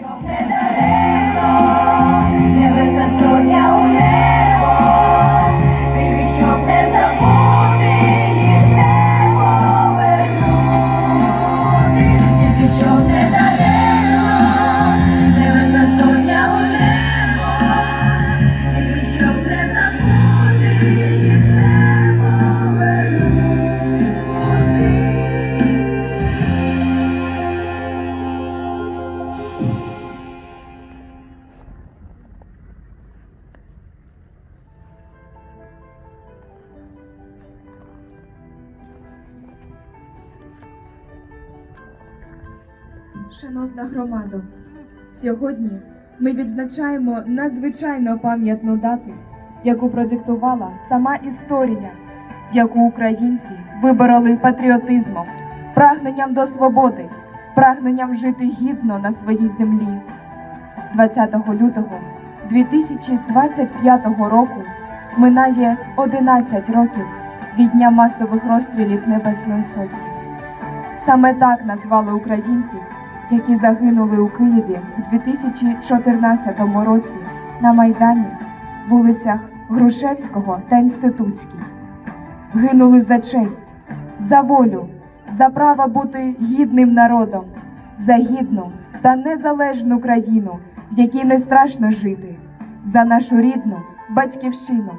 Your Шановна громадо, сьогодні ми відзначаємо надзвичайно пам'ятну дату, яку продиктувала сама історія, яку українці вибороли патріотизмом, прагненням до свободи, прагненням жити гідно на своїй землі. 20 лютого 2025 року минає 11 років від дня масових розстрілів Небесної Сотні. Саме так назвали українців, які загинули у Києві у 2014 році на Майдані, вулицях Грушевського та Інститутській. Гинули за честь, за волю, за право бути гідним народом, за гідну та незалежну країну, в якій не страшно жити, за нашу рідну батьківщину.